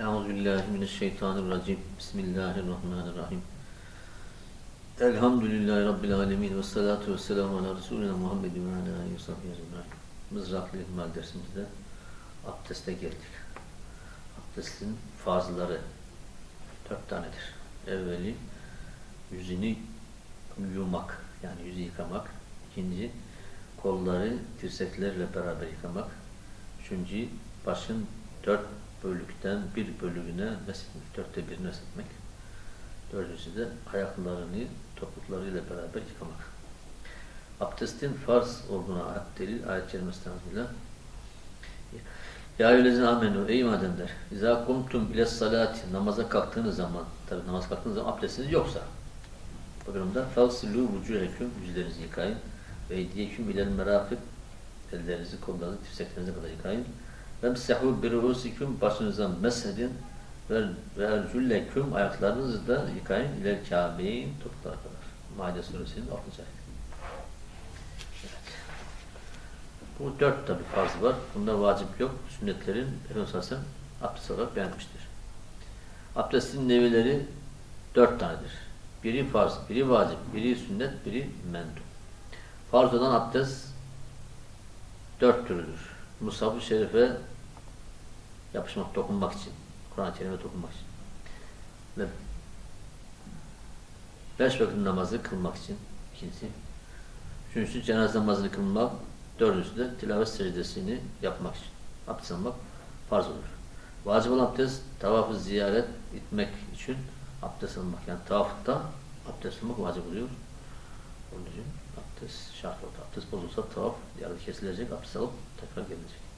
Euzubillahimineşşeytanirracim. Bismillahirrahmanirrahim. Elhamdülillahi Rabbil alemin ve salatu ve selamu ala Resulina Muhammedin ve ala aleyhi ve sahbihi ecmaîn. Mızraklı İhmal dersimizde abdeste geldik. Abdestin fazları dört tanedir. Evveli yüzünü yumak, yani yüzü yıkamak. İkinci, kolları dirseklerle beraber yıkamak. Üçüncü, başın dört bölükten bir bölüğüne mesletmek, dörtte birini mesletmek. Dördüncüsü de ayaklarını topuklarıyla beraber yıkamak. Abdestin farz olduğuna delil ayet kelimesinden bile. Ya eyyühellezine amenu ey mademler İzâ kumtum ile salati namaza kalktığınız zaman tabi namaz kalktığınız zaman abdestiniz yoksa bu durumda fevsilû vücuheküm yüzlerinizi yıkayın ve eydiyeküm ilel merafik ellerinizi kollarınızı dirseklerinize kadar yıkayın Vemsehu biruhusikum başınıza mesedin ve ercülleküm ayaklarınızı da yıkayın iler kâbeyn topuklara kadar. Maide suresinin 6. ayet. Evet. Bu dört tabi farz var. Bunda vacip yok. Sünnetlerin Efendimiz Aleyhisselam abdest olarak beğenmiştir. Abdestin nevileri dört tanedir. Biri farz, biri vacip, biri sünnet, biri mendu. Farz olan abdest dört türüdür. Musab-ı Şerif'e yapışmak, dokunmak için. Kur'an-ı Kerim'e dokunmak için. Ve beş vakit namazı kılmak için. ikincisi. Üçüncüsü cenaze namazını kılmak. Dördüncüsü de tilavet secdesini yapmak için. Abdest almak farz olur. Vacip olan abdest tavafı ziyaret etmek için abdest almak. Yani tavafta abdest almak vacip oluyor. Onun için abdest şart oldu. Abdest bozulsa tavaf yarı kesilecek, abdest alıp tekrar gelecek.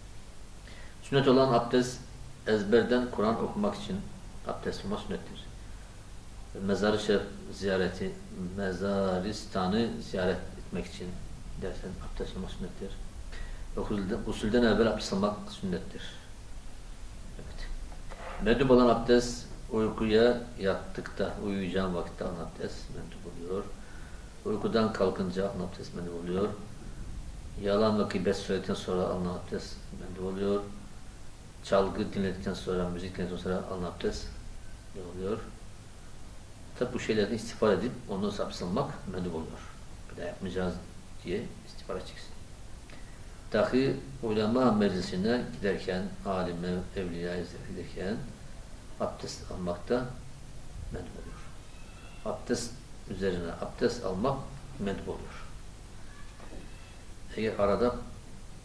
Sünnet olan abdest ezberden Kur'an okumak için abdest alma sünnettir. Mezar-ı Şerif ziyareti, mezaristanı ziyaret etmek için dersen abdest alma sünnettir. Usulden, evvel abdest almak sünnettir. Evet. Mendub olan abdest uykuya yattıkta, uyuyacağın vakitte alınan abdest mendub oluyor. Uykudan kalkınca alınan abdest mendub oluyor. Yalan ve gıybet söyledikten sonra alınan abdest mendub oluyor. Çalgı dinledikten sonra, müzik dinledikten sonra abdest ne oluyor? Tabi bu şeylerden istifade edip ondan almak mendub oluyor. Bir daha yapmayacağız diye istifade edeceksin. Dahi ulema meclisine giderken, alime, evliyaya giderken abdest almakta mendub oluyor. Abdest üzerine abdest almak mendub oluyor. Eğer arada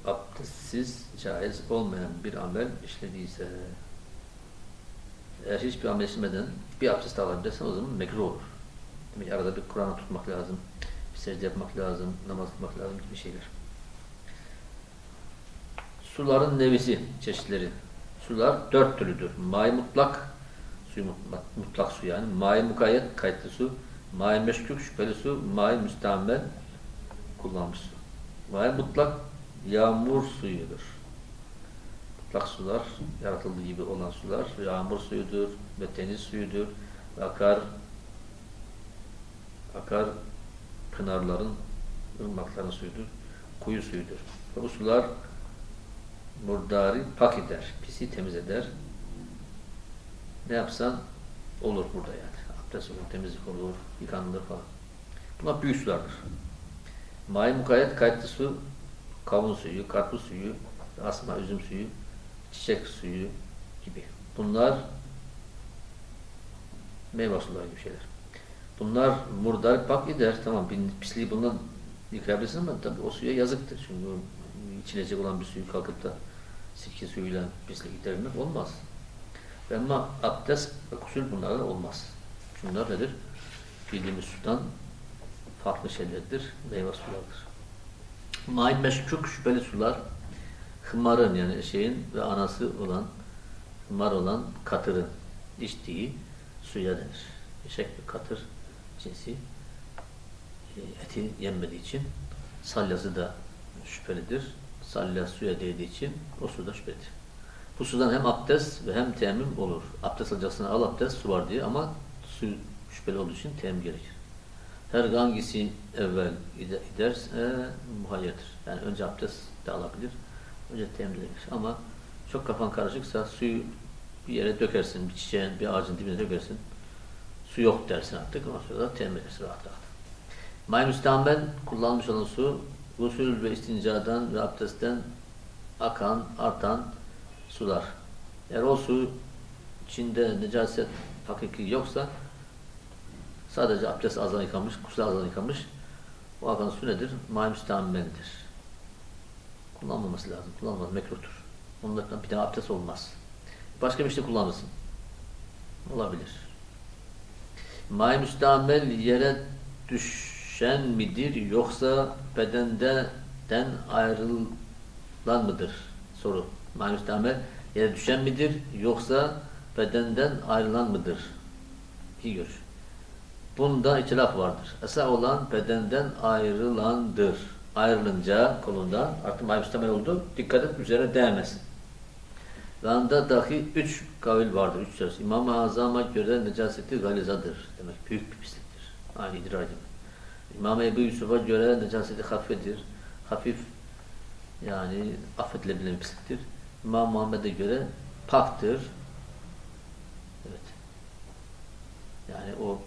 abdestsiz caiz olmayan bir amel işlediyse eğer hiçbir amel işlemeden bir abdest alabilirsen o zaman mekruh olur. Demek arada bir Kur'an'ı tutmak lazım, bir secde yapmak lazım, namaz tutmak lazım gibi şeyler. Suların nevisi, çeşitleri. Sular dört türlüdür. May mutlak, suyu mutlak, mutlak su yani. May mukayyet, kayıtlı su. May meşkuk, şüpheli su. May müstamel, kullanmış su. May mutlak, yağmur suyudur. Mutlak sular, yaratıldığı gibi olan sular, yağmur suyudur ve deniz suyudur. Ve akar, akar pınarların, ırmakların suyudur. Kuyu suyudur. Ve bu sular murdari pak eder, pisi temiz eder. Ne yapsan olur burada yani. Abdest olur, temizlik olur, yıkanılır falan. Bunlar büyük sulardır. May mukayyet kayıtlı su, kavun suyu, karpuz suyu, asma üzüm suyu, çiçek suyu gibi. Bunlar meyve suları gibi şeyler. Bunlar murdar pak eder. Tamam pisliği bundan yıkayabilirsin ama tabii o suya yazıktır. Çünkü içilecek olan bir suyu kalkıp da sirke suyuyla pislik gidermek olmaz. Ama abdest ve kusül bunlardan olmaz. Şunlar nedir? Bildiğimiz sudan farklı şeylerdir. Meyve sulardır. Main meşkuk şüpheli sular hımarın yani şeyin ve anası olan hımar olan katırın içtiği suya denir. Eşek bir katır cinsi eti yenmediği için salyası da şüphelidir. Salya suya değdiği için o suda şüphelidir. Bu sudan hem abdest ve hem teyemmüm olur. Abdest alacaksın al abdest su var diye ama su şüpheli olduğu için teyemmüm gerekir. Her hangisi evvel giderse muhayyerdir. Yani önce abdest de alabilir, önce gerekir. Ama çok kafan karışıksa suyu bir yere dökersin, bir çiçeğin, bir ağacın dibine dökersin. Su yok dersin artık. Ondan sonra da temmül edersin rahat rahat. May kullanmış olan su gusül ve istincadan ve abdestten akan, artan sular. Eğer o su içinde necaset hakiki yoksa sadece abdest azdan yıkanmış, gusül azdan yıkanmış o akan su nedir? Müstahmeldir. Kullanmaması lazım. Kullanılmaz. Mekruhtur. Onlardan bir daha abdest olmaz. Başka bir şey kullanırsın. Olabilir. May müstamel yere düşen midir yoksa bedenden ayrılan mıdır? Soru. May müstamel yere düşen midir yoksa bedenden ayrılan mıdır? İki görüş. Bunda itilaf vardır. Esas olan bedenden ayrılandır. Ayrılınca kolundan artık may müstamel oldu. Dikkat et üzerine değmesin. Randa dahi üç kavil vardır, üç söz. İmam-ı Azam'a göre necaseti galizadır. Demek büyük bir pisliktir. Aynı idrar gibi. İmam Ebu Yusuf'a göre necaseti hafiftir. Hafif yani affedilebilen bir pisliktir. İmam Muhammed'e göre paktır. Evet. Yani o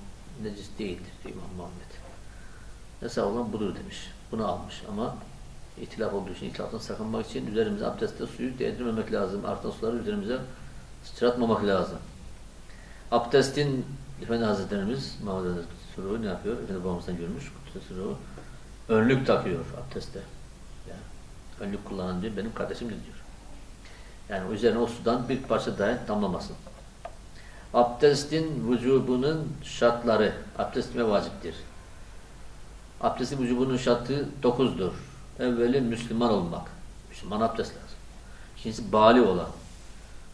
necis değildir diyor İmam Muhammed. Esas olan budur demiş. Bunu almış ama İtilaf olduğu için itilaftan sakınmak için üzerimize abdestte suyu değdirmemek lazım. Artan suları üzerimize sıçratmamak lazım. Abdestin Efendi Hazretlerimiz Muhammed Suru ne yapıyor? Efendi babamızdan görmüş. Kutlu önlük takıyor abdestte. Yani önlük kullanan diyor benim kardeşimdir diyor. Yani üzerine o sudan bir parça dahi damlamasın. Abdestin vücubunun şartları. Abdest kime vaciptir? Abdestin vücubunun şartı dokuzdur. Evveli Müslüman olmak. Müslüman abdest lazım. İkincisi bali olan.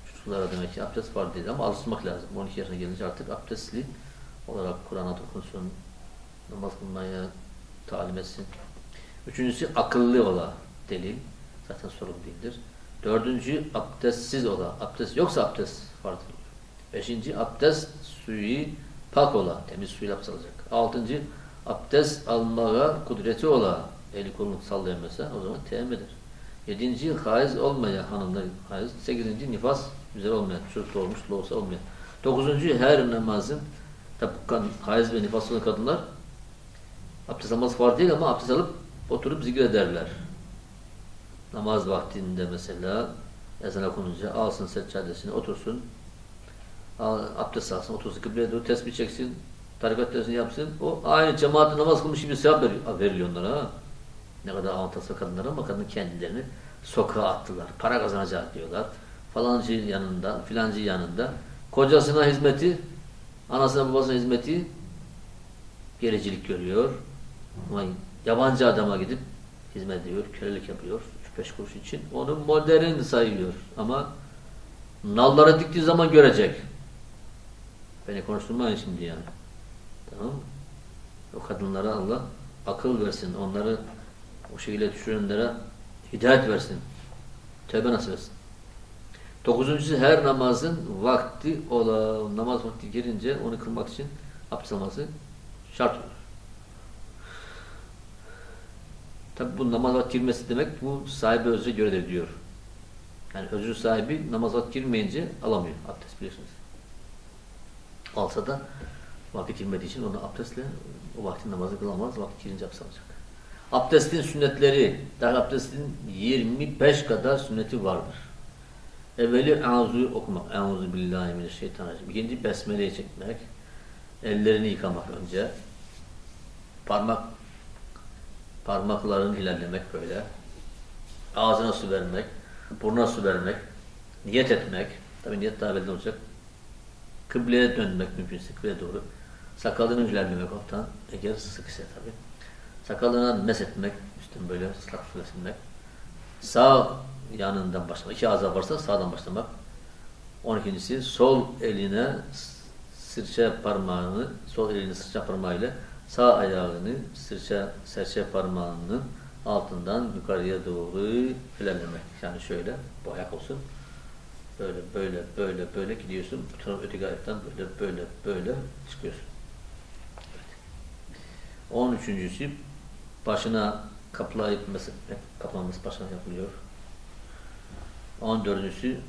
Şu sulara demek ki abdest var değil ama alışmak lazım. 12 yaşına gelince artık abdestli olarak Kur'an'a dokunsun, namaz kılmaya talim etsin. Üçüncüsü akıllı ola delil. Zaten sorun değildir. Dördüncü abdestsiz ola. Abdest yoksa abdest vardır. Beşinci abdest suyu pak ola. Temiz suyla abdest alacak. Altıncı abdest almaya kudreti ola eli kolunu sallayamasa o zaman teyemmüm. Yedinci haiz olmayan hanımlar haiz. Sekizinci nifas üzere olmayan, çocuk olmuş olsa olmayan. Dokuzuncu her namazın tabi haiz ve nifas olan kadınlar abdest alması var değil ama abdest alıp oturup zikir ederler. Namaz vaktinde mesela ezan okununca alsın seccadesini otursun abdest alsın, otursun kıbleye doğru tesbih çeksin tarikat dersini yapsın. O aynı cemaatle namaz kılmış gibi sevap veriyor, veriliyor onlara. Ne kadar avantajlı kadınlar ama kadın kendilerini sokağa attılar. Para kazanacak diyorlar. Falancı yanında, filancı yanında. Kocasına hizmeti, anasına babasına hizmeti gericilik görüyor. Ama yabancı adama gidip hizmet ediyor, kölelik yapıyor. 3-5 kuruş için. Onu modern sayıyor. Ama nallara diktiği zaman görecek. Beni konuşturmayın şimdi yani. Tamam mı? O kadınlara Allah akıl versin. Onları o şekilde düşürenlere hidayet versin. Tövbe nasip etsin. Dokuzuncusu her namazın vakti ola, namaz vakti gelince onu kılmak için abdest alması şart olur. Tabi bu namaz vakti girmesi demek bu sahibi özre göredir diyor. Yani özür sahibi namaz vakti girmeyince alamıyor abdest biliyorsunuz. Alsa da vakit girmediği için onu abdestle o vaktin namazı kılamaz, vakit girince abdest alacak. Abdestin sünnetleri, daha abdestin 25 kadar sünneti vardır. Evveli e'azu okumak. E'azu billahi mineşşeytanirracim. İkinci besmeleyi çekmek. Ellerini yıkamak önce. Parmak parmaklarını ilerlemek böyle. Ağzına su vermek. Burnuna su vermek. Niyet etmek. Tabi niyet daha belli olacak. Kıbleye dönmek mümkünse kıbleye doğru. Sakalını ilerlemek alttan. Eğer sıkışsa tabi. Sakalına mesetmek, üstün böyle ıslak su. Sağ yanından başlamak. İki ağza varsa sağdan başlamak. On ikincisi sol eline sırça parmağını, sol elini sırça parmağıyla sağ ayağını sırça serçe parmağının altından yukarıya doğru ilerlemek. Yani şöyle bu ayak olsun. Böyle böyle böyle böyle gidiyorsun. Bu taraf öteki ayaktan böyle böyle böyle çıkıyorsun. On üçüncüsü başına kaplayıp mesela kaplaması başına yapılıyor. On dördüncüsü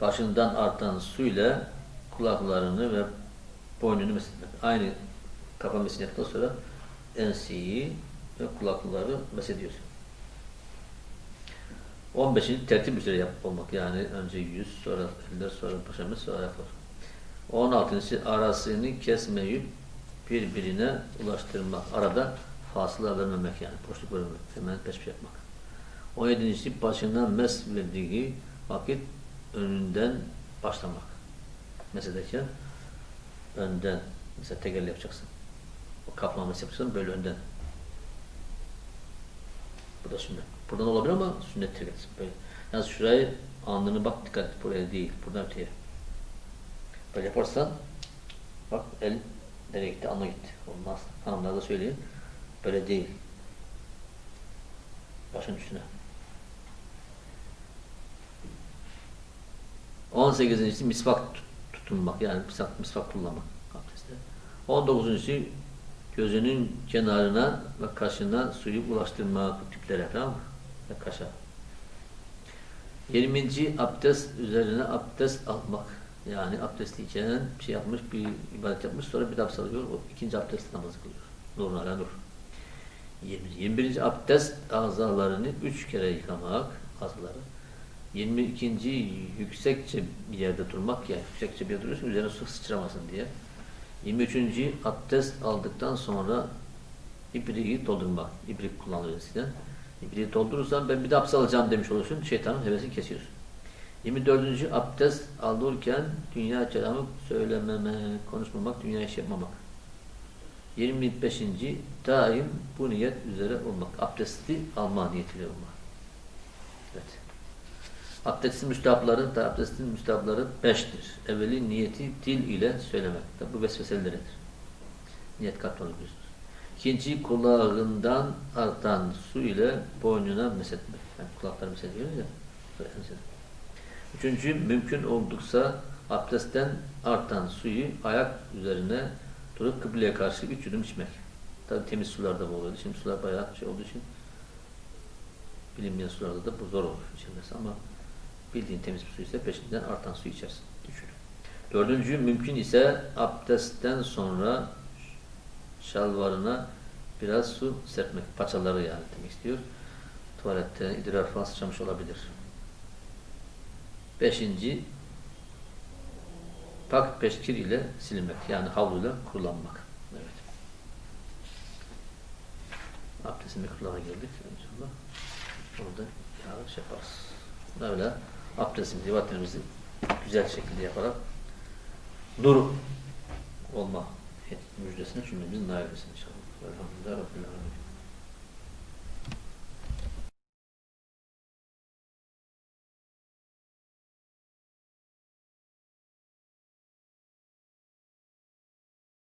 başından artan suyla kulaklarını ve boynunu mesletmek. Aynı kafa mesledikten sonra enseyi ve kulakları meslediyorsun. 15. tertip üzere yapıp olmak. Yani önce yüz, sonra eller, sonra paşamız, sonra ayaklar. 16. arasını kesmeyip birbirine ulaştırmak. Arada fasıla vermemek yani. Boşluk vermemek. Hemen peş peşe yapmak. 17. başına mes verdiği vakit önünden başlamak. Mesedeki önden. Mesela tekerle yapacaksın. O kaplaması yapacaksın böyle önden. Bu da sünnet. Buradan olabilir ama sünnet tekerle. Böyle. Yalnız şurayı alnını bak dikkat et. Buraya değil. Buradan öteye. Böyle yaparsan bak el nereye gitti? Alnına gitti. Olmaz. Hanımlar da söyleyin. Böyle değil. Başın üstüne. 18. misvak tut- tutunmak yani misvak, misvak kullanmak abdestte. 19. gözünün kenarına ve kaşına suyu ulaştırmak bu tiplere tamam mı? Ve kaşa. 20. abdest üzerine abdest almak. Yani abdestliyken şey yapmış, bir ibadet yapmış, sonra bir de abdest alıyor. O ikinci abdest namazı kılıyor. Nurun ala nur. 20. 21. abdest azalarını üç kere yıkamak azaları. 22. yüksekçe bir yerde durmak yani yüksekçe bir yerde duruyorsun üzerine su sıçramasın diye. 23. abdest aldıktan sonra ibriği doldurmak. İbrik kullanılıyor eskiden. İbriği doldurursan ben bir de abdest alacağım demiş olursun. Şeytanın hevesini kesiyorsun. 24. abdest alırken dünya kelamı söylememek, konuşmamak, dünya iş yapmamak. 25. daim bu niyet üzere olmak. Abdesti alma niyetiyle olmak. Evet. Abdestin müstahapları da abdestin müstahapları beştir. Evveli niyeti dil ile söylemek. Tabi bu vesveseleridir. Niyet katmanı biliyorsunuz. İkinci kulağından artan su ile boynuna mesetmek. Yani kulakları mesediyoruz ya. Üçüncü mümkün olduksa abdestten artan suyu ayak üzerine durup kıbleye karşı üç yudum içmek. Tabi temiz sularda bu oluyordu. Şimdi sular bayağı şey olduğu için bilinmeyen sularda da bu zor olur içilmesi ama bildiğin temiz bir su ise peşinden artan su içersin. Düşün. Dördüncü mümkün ise abdestten sonra şalvarına biraz su serpmek. Paçaları yani demek istiyor. Tuvalette idrar falan sıçramış olabilir. Beşinci pak peşkir ile silinmek. Yani havluyla kurulanmak. Evet. Abdestin mikrolarına geldik inşallah. Onu da yarın şey yaparız. Böyle abdestimizi, ibadetlerimizi güzel şekilde yaparak nur olma müjdesine cümlemiz nail etsin inşallah. Velhamdülillah Rabbil Alemin.